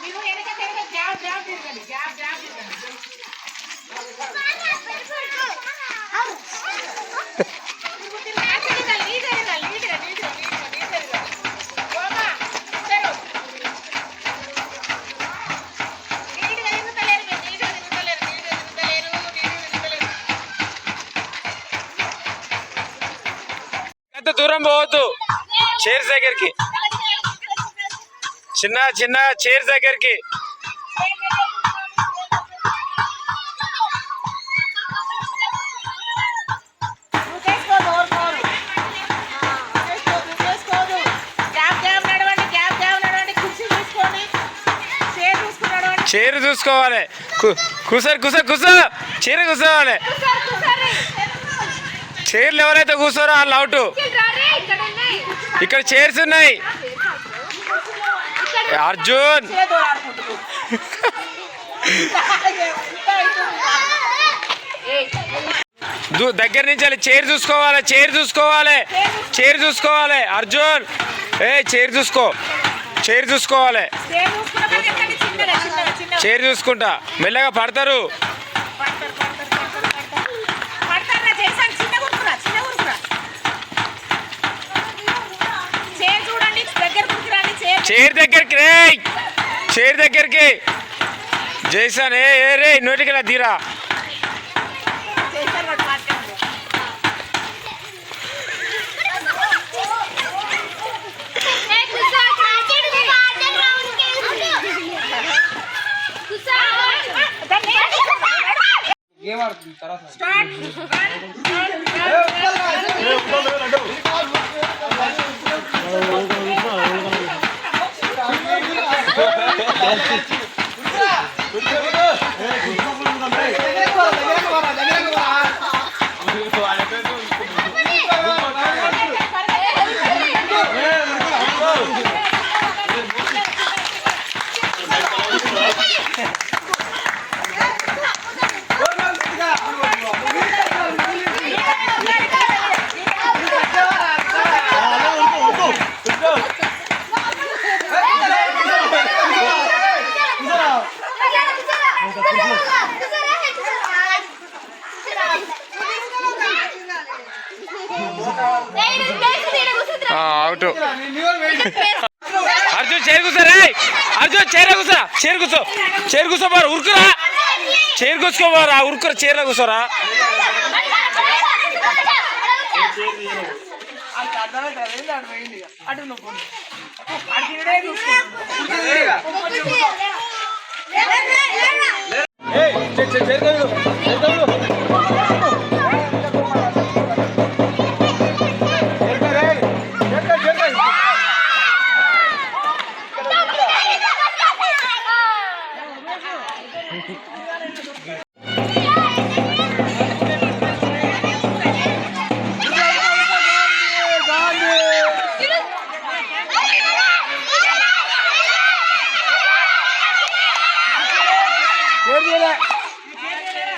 మీరు వెనక తిరగండి జాబ్ జాబ్ తిరగండి జాబ్ జాబ్ తిరగండి. ఎంత దూరం పోవద్దు. చైర్స్ దగ్గరికి. చిన్న చిన్న చైర్స్ దగ్గరికి. చైర్ చూసుకోవాలి కూసరు కూసరు కూసో. చైర్ కూర్చోవాలి చైర్లు ఎవరైతే కూర్చోరో వాళ్ళు అవుట్ ఇక్కడ చైర్స్ ఉన్నాయి. అర్జున్. దగ్గర నుంచి వెళ్ళి చైర్ చూసుకోవాలి చైర్ చూసుకోవాలి చైర్ చూసుకోవాలి. అర్జున్. ఏ చైర్ చూసుకో. చైర్ చూసుకోవాలి. చైర్ చూసుకుంటా. మెల్లగా పడతారు. చైర్ చైర్ దగ్గరికి రే చైర్ దగ్గరికి జైసన్ ఏ ఏ రే నోటికి నా తీరా చేశారు వాడు మాట్లాడు గేమ్ ఆడుతుంది తర్వాత స్టార్ట్ అవుట్. అర్జున్ చైర్ కూర్చో రే. అర్జున్ చైర్ కూర్చోరా చైర్ కూర్చో. చైర్ కూర్చోబారు ఉరుకురా. చైర్ కూర్చోబారా ఉరుకురా చైర్లో కూర్చోరా. అటు నువ్వు పోనీ. అటు తిరిగే చూసుకో. చేరు తీయలే. చేరు తీయలే.